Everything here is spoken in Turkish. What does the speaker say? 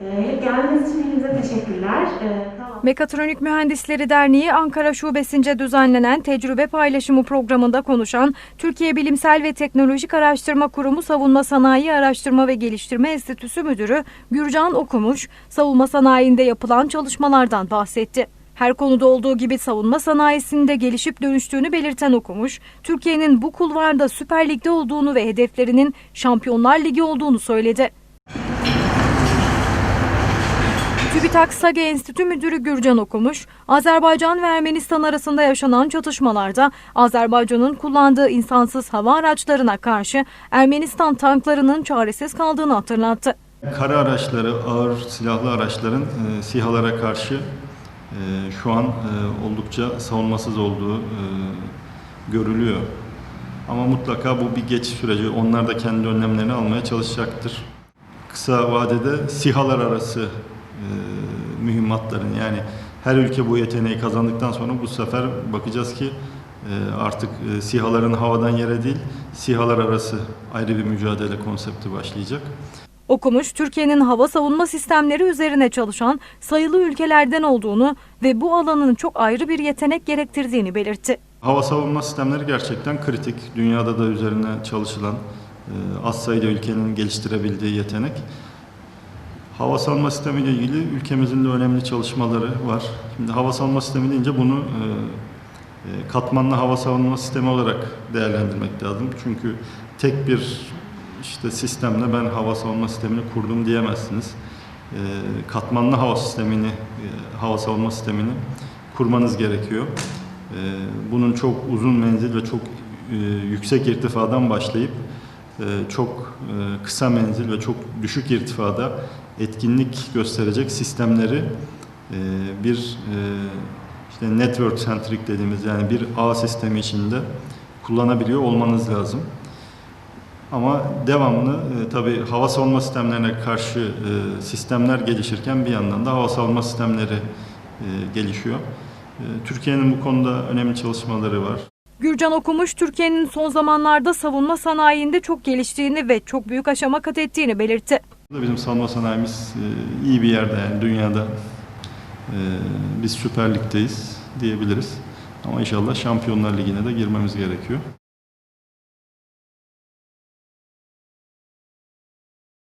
Ee. Ee. Mekatronik Mühendisleri Derneği Ankara Şubesince düzenlenen tecrübe paylaşımı programında konuşan Türkiye Bilimsel ve Teknolojik Araştırma Kurumu Savunma Sanayi Araştırma ve Geliştirme Enstitüsü Müdürü Gürcan Okumuş, savunma sanayinde yapılan çalışmalardan bahsetti. Her konuda olduğu gibi savunma sanayisinde gelişip dönüştüğünü belirten Okumuş, Türkiye'nin bu kulvarda Süper Lig'de olduğunu ve hedeflerinin Şampiyonlar Ligi olduğunu söyledi. TÜBİTAK SAGE Enstitü Müdürü Gürcan Okumuş, Azerbaycan ve Ermenistan arasında yaşanan çatışmalarda Azerbaycan'ın kullandığı insansız hava araçlarına karşı Ermenistan tanklarının çaresiz kaldığını hatırlattı. Kara araçları, ağır silahlı araçların e, SİHA'lara karşı e, şu an e, oldukça savunmasız olduğu e, görülüyor. Ama mutlaka bu bir geçiş süreci. Onlar da kendi önlemlerini almaya çalışacaktır. Kısa vadede SİHA'lar arası mühimmatların yani her ülke bu yeteneği kazandıktan sonra bu sefer bakacağız ki e, artık e, SİHA'ların havadan yere değil SİHA'lar arası ayrı bir mücadele konsepti başlayacak. Okumuş, Türkiye'nin hava savunma sistemleri üzerine çalışan sayılı ülkelerden olduğunu ve bu alanın çok ayrı bir yetenek gerektirdiğini belirtti. Hava savunma sistemleri gerçekten kritik. Dünyada da üzerine çalışılan e, az sayıda ülkenin geliştirebildiği yetenek. Hava savunma sistemi ile ilgili ülkemizin de önemli çalışmaları var. Şimdi hava savunma sistemi deyince bunu e, e, katmanlı hava savunma sistemi olarak değerlendirmek lazım. Çünkü tek bir işte sistemle ben hava savunma sistemini kurdum diyemezsiniz. E, katmanlı hava sistemini, e, hava savunma sistemini kurmanız gerekiyor. E, bunun çok uzun menzil ve çok e, yüksek irtifadan başlayıp çok e, kısa menzil ve çok düşük irtifada etkinlik gösterecek sistemleri e, bir e, işte network centric dediğimiz yani bir ağ sistemi içinde kullanabiliyor olmanız lazım. Ama devamlı e, tabii hava savunma sistemlerine karşı sistemler gelişirken bir yandan da hava savunma sistemleri gelişiyor. Türkiye'nin bu konuda önemli çalışmaları var. Gürcan Okumuş, Türkiye'nin son zamanlarda savunma sanayinde çok geliştiğini ve çok büyük aşama kat ettiğini belirtti. Bizim savunma sanayimiz e, iyi bir yerde yani dünyada. E, Biz Süper diyebiliriz. Ama inşallah Şampiyonlar Ligi'ne de girmemiz gerekiyor.